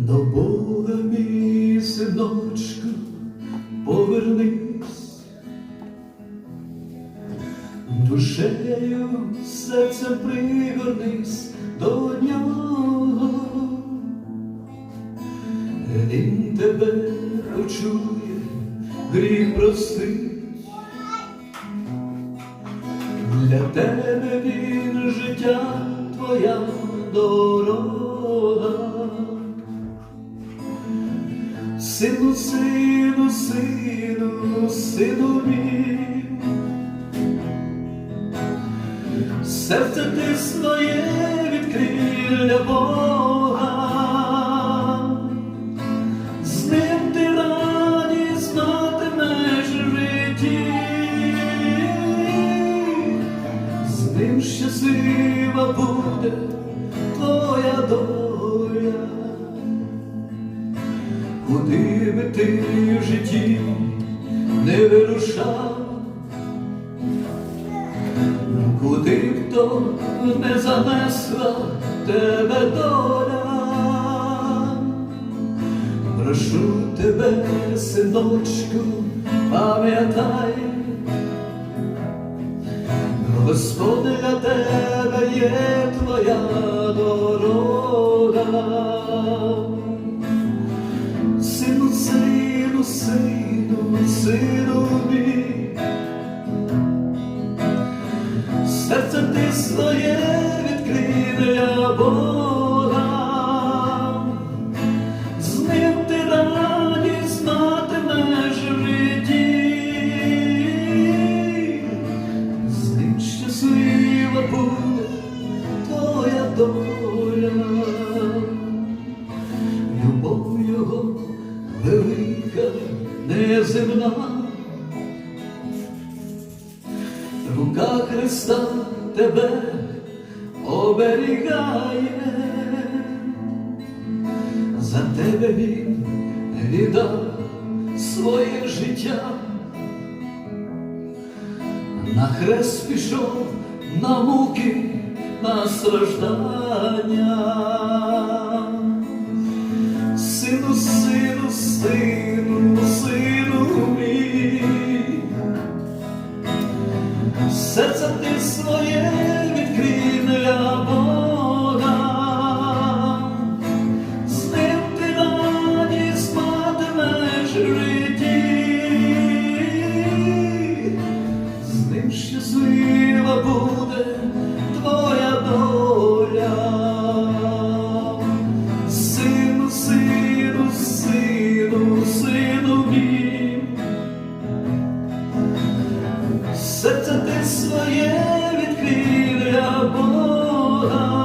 До Бога, мій синочку, повернись, душею, серцем пригорнись до нього, він тебе почує, гріх простить. Для тебе він життя твоя дорога. Сину, сину, сину, сину мій, серце ти своє відкрий для Бога, з ним ти радість знатимеш в житті, з ним щаслива буде вирушав, куди б то не занесла тебе доля, прошу тебе, синочку, пам'ятай, Господь для тебе є твоя дорога. Сину, сину, сину мій, серце ти своє відкрий для Бога, з ним ти радість матимеш в житті, з ним щаслива буде твоя доля велика, неземна, рука Христа тебе оберігає, за тебе він віддав своє життя, на хрест пішов на муки, на страждання. Сину, сину, мій, серце ти своє відкрий для Бога, з ним ти радість матимеш в житті, з ним щаслива буде серце ти своє відкрив для Бога,